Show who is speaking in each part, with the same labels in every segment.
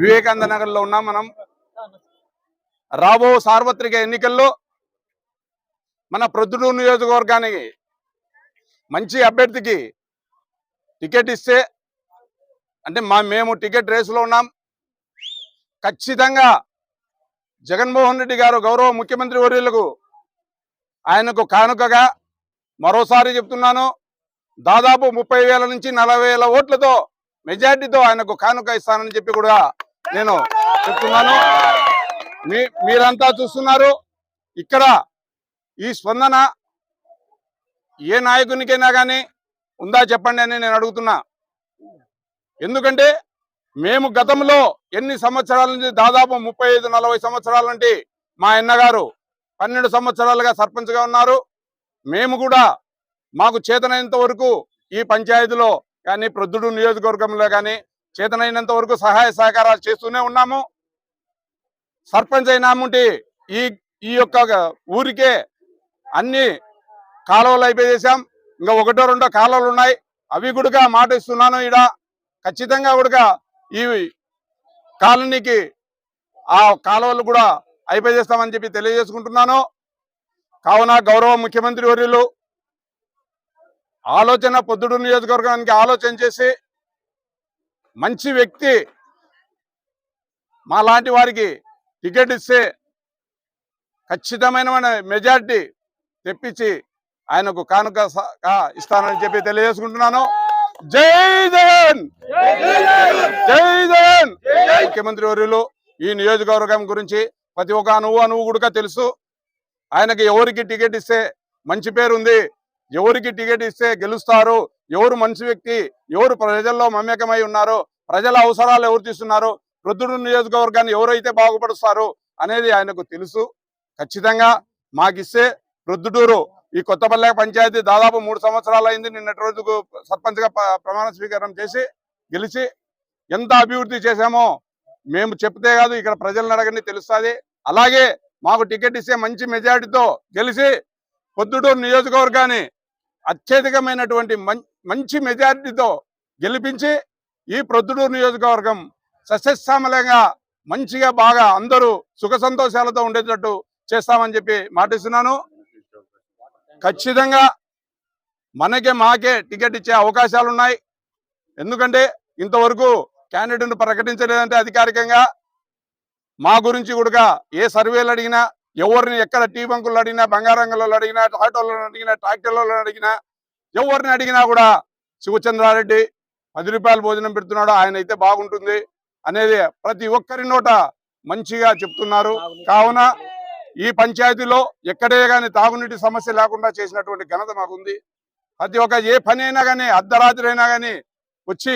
Speaker 1: వివేకానంద నగర్లో ఉన్నాం మనం. రాబో సార్వత్రిక ఎన్నికల్లో మన ప్రొద్దుటూరు నియోజకవర్గానికి మంచి అభ్యర్థికి టికెట్ ఇస్తే అంటే మా మేము టికెట్ రేసులో ఉన్నాం. ఖచ్చితంగా జగన్మోహన్ రెడ్డి గారు గౌరవ ముఖ్యమంత్రి వర్యులకు ఆయనకు కానుకగా మరోసారి చెప్తున్నాను దాదాపు ముప్పై వేల నుంచి నలభై వేల ఓట్లతో మెజార్టీతో ఆయనకు కానుక ఇస్తానని చెప్పి కూడా నేను చెప్తున్నాను. మీ మీరంతా చూస్తున్నారు. ఇక్కడ ఈ స్పందన ఏ నాయకునికైనా కానీ ఉందా చెప్పండి అని నేను అడుగుతున్నా. ఎందుకంటే మేము గతంలో ఎన్ని సంవత్సరాల నుంచి దాదాపు ముప్పై ఐదు నలభై సంవత్సరాల నుండి మా అన్నగారు పన్నెండు సంవత్సరాలుగా సర్పంచ్గా ఉన్నారు. మేము కూడా మాకు చేతనైనంత వరకు ఈ పంచాయతీలో కానీ ప్రొద్దుడు నియోజకవర్గంలో కానీ చేతనైనంత వరకు సహాయ సహకారాలు చేస్తూనే ఉన్నాము. సర్పంచ్ అయినాముంటి ఈ ఈ యొక్క ఊరికే అన్ని కాలువలు అయిపోయేసాం ఇంకా ఒకటో రెండో కాలువలు ఉన్నాయి. అవి కూడా మాట ఇస్తున్నాను ఈడ. ఖచ్చితంగా కూడా ఈ కాలనీకి ఆ కాలువలు కూడా అయిపోయేస్తామని చెప్పి తెలియజేసుకుంటున్నాను. కావున గౌరవ ముఖ్యమంత్రి వర్యులు ఆలోచన పొద్దుడు నియోజకవర్గానికి ఆలోచన చేసి మంచి వ్యక్తి మా లాంటి వారికి టికెట్ ఇస్తే ఖచ్చితమైన మెజార్టీ తెప్పించి ఆయనకు కానుక ఇస్తానని చెప్పి తెలియజేసుకుంటున్నాను. జై జగన్! జై జగన్! ముఖ్యమంత్రి వర్యులు ఈ నియోజకవర్గం గురించి ప్రతి ఒక్క అనువు అనువు కూడా తెలుసు. ఆయనకి ఎవరికి టికెట్ ఇస్తే మంచి పేరు ఉంది ఎవరికి టికెట్ ఇస్తే గెలుస్తారు. ఎవరు మంచి వ్యక్తి ఎవరు ప్రజల్లో మమేకమై ఉన్నారు ప్రజల అవసరాలు ఎవరు తీస్తున్నారు వృద్ధుడు నియోజకవర్గాన్ని ఎవరైతే బాగుపడుస్తారు అనేది ఆయనకు తెలుసు. ఖచ్చితంగా మాకిస్తే ప్రొద్దుటూరు ఈ కొత్తపల్లె పంచాయతీ దాదాపు మూడు సంవత్సరాలు అయింది. నిన్నటి రోజుకు సర్పంచ్గా ప్రమాణ స్వీకారం చేసి గెలిచి ఎంత అభివృద్ధి చేశామో మేము చెప్తే కాదు ఇక్కడ ప్రజలను అడగని తెలుస్తుంది. అలాగే మాకు టికెట్ ఇస్తే మంచి మెజారిటీతో గెలిచి పొద్దుటూరు నియోజకవర్గాన్ని అత్యధికమైనటువంటి మం- మంచి మెజారిటీతో గెలిపించి ఈ ప్రొద్దుటూరు నియోజకవర్గం సస్యశ్యామలంగా మంచిగా బాగా అందరూ సుఖ సంతోషాలతో ఉండేటట్టు చేస్తామని చెప్పి మాటిస్తున్నాను. ఖచ్చితంగా మనకే మాకే టికెట్ ఇచ్చే అవకాశాలు ఉన్నాయి ఎందుకంటే ఇంతవరకు క్యాండిడేట్ను ప్రకటించలేదంటే అధికారికంగా మా గురించి కూడా ఏ సర్వేలు అడిగినా ఎవరిని ఎక్కడ టీ బంకులు అడిగినా బంగారంగంలో అడిగినా ఆటోలను అడిగినా ట్రాక్టర్లలో అడిగినా ఎవరిని అడిగినా కూడా శివచంద్రారెడ్డి పది రూపాయలు భోజనం పెడుతున్నాడు ఆయన అయితే బాగుంటుంది అనేది ప్రతి ఒక్కరి నోట మంచిగా చెప్తున్నారు. కావున ఈ పంచాయతీలో ఎక్కడే కానీ తాగునీటి సమస్య లేకుండా చేసినటువంటి ఘనత మాకుంది. ప్రతి ఒక్క ఏ పని అయినా కానీ అర్ధరాత్రి అయినా కానీ వచ్చి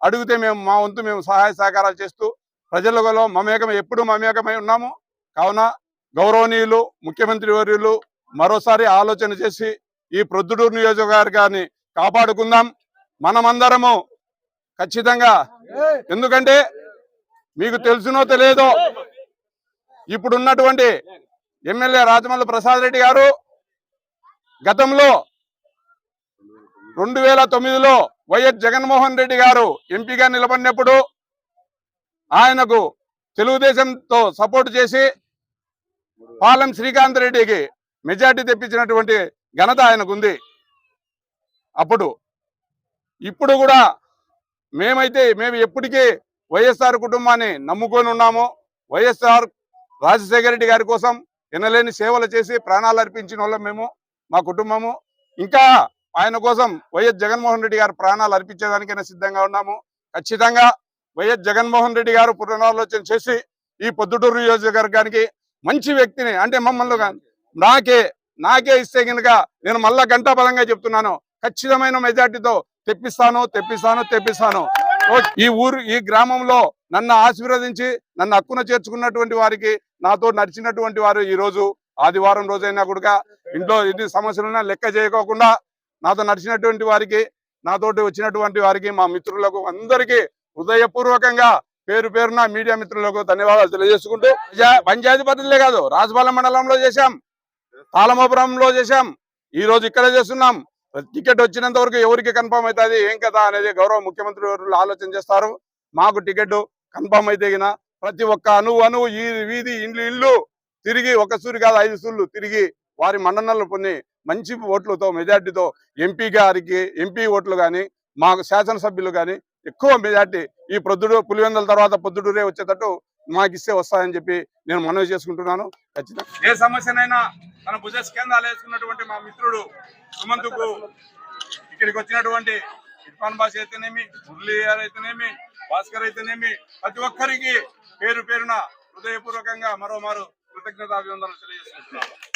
Speaker 1: అడిగితే మేము మా వంతు మేము సహాయ సహకారాలు చేస్తూ ప్రజలలో మమేకం ఎప్పుడు మమేకమై ఉన్నాము. కావున గౌరవనీయులు ముఖ్యమంత్రి వర్యులు మరోసారి ఆలోచన చేసి ఈ ప్రొద్దుటూరు నియోజకవర్గాన్ని కాపాడుకుందాం. మనమందరము ఖచ్చితంగా ఎందుకంటే మీకు తెలుసునో తెలియదో ఇప్పుడున్నటువంటి ఎమ్మెల్యే రాజమల్లి ప్రసాద్ రెడ్డి గారు గతంలో రెండు వేల తొమ్మిదిలో వైఎస్ జగన్మోహన్ రెడ్డి గారు ఎంపీగా నిలబడినప్పుడు ఆయనకు తెలుగుదేశంతో సపోర్ట్ చేసి పాలెం శ్రీకాంత్ రెడ్డికి మెజార్టీ తెప్పించినటువంటి ఘనత ఆయనకుంది. అప్పుడు ఇప్పుడు కూడా మేమైతే మేము ఎప్పటికీ వైఎస్ఆర్ కుటుంబాన్ని నమ్ముకొని ఉన్నాము. వైఎస్ఆర్ రాజశేఖర రెడ్డి గారి కోసం ఎనలేని సేవలు చేసి ప్రాణాలు అర్పించిన వాళ్ళం మేము మా కుటుంబము. ఇంకా ఆయన కోసం వైఎస్ జగన్మోహన్ రెడ్డి గారు ప్రాణాలు అర్పించేదానికైనా సిద్ధంగా ఉన్నాము. ఖచ్చితంగా వైఎస్ జగన్మోహన్ రెడ్డి గారు పునరాలోచన చేసి ఈ పొద్దుటూరు నియోజకవర్గానికి మంచి వ్యక్తిని అంటే మమ్మల్ని నాకే నాకే ఇస్తే కనుక నేను మళ్ళా గంటాపదంగా చెప్తున్నాను. ఖచ్చితమైన మెజార్టీతో తెప్పిస్తాను తెప్పిస్తాను తెప్పిస్తాను. ఓ, ఈ ఊరు ఈ గ్రామంలో నన్ను ఆశీర్వదించి నన్ను హక్కున చేర్చుకున్నటువంటి వారికి నాతో నడిచినటువంటి వారు ఈ రోజు ఆదివారం రోజైనా కూడా ఇంట్లో ఎన్ని సమస్యలున్నా లెక్క చేయకోకుండా నాతో నడిచినటువంటి వారికి నాతోటి వచ్చినటువంటి వారికి మా మిత్రులకు అందరికీ హృదయపూర్వకంగా పేరు పేరున మీడియా మిత్రులకు ధన్యవాదాలు తెలియజేసుకుంటూ పంచాయతీ పద్ధతులే కాదు రాజపాలెం మండలంలో చేశాం. తాళమపురంలో చేశాం. ఈ రోజు ఇక్కడ చేస్తున్నాం. టికెట్ వచ్చినంత వరకు ఎవరికి కన్ఫర్మ్ అవుతుంది ఏం కదా అనేది గౌరవ ముఖ్యమంత్రి వర్యులు ఆలోచన చేస్తారు. మాకు టికెట్ కన్ఫామ్ అయితే ప్రతి ఒక్క అణువు అణువు ఈ వీధి ఇండ్లు ఇల్లు తిరిగి ఒక సూరి కాదు ఐదు సూర్లు తిరిగి వారి మండలంలో కొన్ని మంచి ఓట్లతో మెజార్టీతో ఎంపీ గారికి ఎంపీ ఓట్లు కానీ మాకు శాసనసభ్యులు కానీ ఎక్కువ మెజార్టీ ఈ ప్రొద్దుడు పులివెందుల తర్వాత పొద్దుడురే వచ్చేటట్టు మాకు ఇస్తే వస్తాయని చెప్పి నేను మనవి చేసుకుంటున్నాను. ఖచ్చితంగా. ఏ సమస్యనైనా తన భుజ కేంద్రాలు వేసుకున్నటువంటి మా మిత్రుడు సుమంతుకు ఇక్కడికి వచ్చినటువంటి ఇర్ఫాన్ బాష్ అయితేనేమి మురళీ గారు అయితేనేమి భాస్కర్ అయితేనేమి ప్రతి ఒక్కరికి పేరు పేరున హృదయపూర్వకంగా మరోమారు కృతజ్ఞతాభివందనలు తెలియజేసుకుంటున్నాను.